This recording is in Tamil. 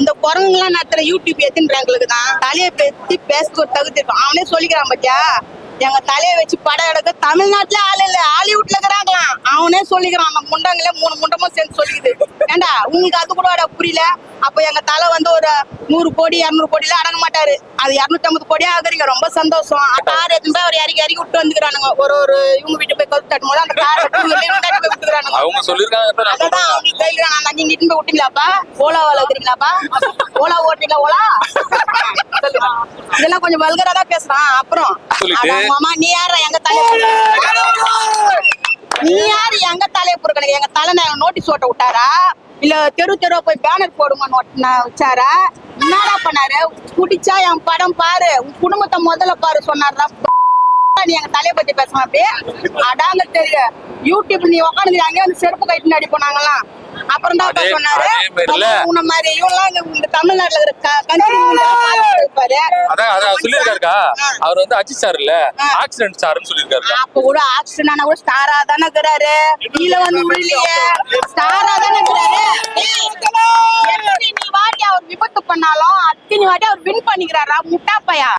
இந்த குரங்குலாம் நடத்துற யூடியூப் எத்துன்றவங்களுக்கு தான் தலையை பத்தி பேசுறது தகுதி இருக்கும். அவனே சொல்லிக்கிறான் பத்தியா? எங்க தலையை வச்சு படம் எடுக்க தமிழ்நாட்டுல ஆள் இல்ல ஹாலிவுட்ல இருக்கிறாங்களாம். அவனே சொல்லிக்கிறான் அந்த முண்டங்களே மூணு முண்டமும் சேர்ந்து சொல்லிக்குது. ஏண்டா உங்களுக்கு அது கூட புரியல? அப்ப எங்க தலை வந்து ஒரு நூறு கோடி இரநூறு கோடிலாம் அடங்க மாட்டாரு. அது இரநூத்தி ஐம்பது கோடியா ஆகுறீங்க ரொம்ப சந்தோஷம். கார் எடுத்து போய் அவர் இறக்கி இறக்கி விட்டு வந்துக்கிறானுங்க. ஒரு ஒரு இவங்க வீட்டு போய் கவுத்து தட்டும் போது அந்த கார் அவங்க சொல்லிருக்காங்க அவங்களுக்கு கையில நான் போய் விட்டீங்களாப்பா ஓலாவால இருக்கிறீங்களாப்பா ஓலா ஓட்டுறீங்களா ஓலா. இதெல்லாம் கொஞ்சம் வல்கரா தான் பேசுறான். அப்புறம் மாமா நீ யாரா எங்க தலைய நீ யாரு? எங்க தலைய பொறுக்கணும் எங்க தலை நாங்க நோட்டீஸ் ஓட்ட விட்டாரா? இல்ல தெரு தெருவா போய் பேனர் ஒட்டினா வச்சாரா? என்னடா பண்ணாரு? குடிச்சா என் படம் பாரு. உன் குடும்பத்தை முதல்ல பாரு சொன்னாரா நீ எங்க தலைய பத்தி பேசலாம் அப்படியே அடாங்க தெரியும் யூடியூப் நீ உட்காந்து அங்கே வந்து செருப்பு கட்டின்னு அடி போனாங்களாம். அப்புறம் தான் சொன்னாரு உன்ன மாதிரி இங்க இந்த தமிழ்நாட்டுல அதான் சொல்லியிருக்காருக்கா. அவர் வந்து அஜித் சார் இல்ல. ஆக்சிடென்ட் சார்னு சொல்லியிருக்காரு அப்ப கூட ஆக்சிடென்ட் கூட ஸ்டாரா தானே இருக்கிறாரு. கீழே வந்து விழலையே ஸ்டாரா தானே இருக்கிறாரு. நீ வாட்டி அவர் விபத்து பண்ணாலும் அத்தனை வாட்டி அவர் வின் பண்ணிக்கிறாரா முட்டாப்பையா?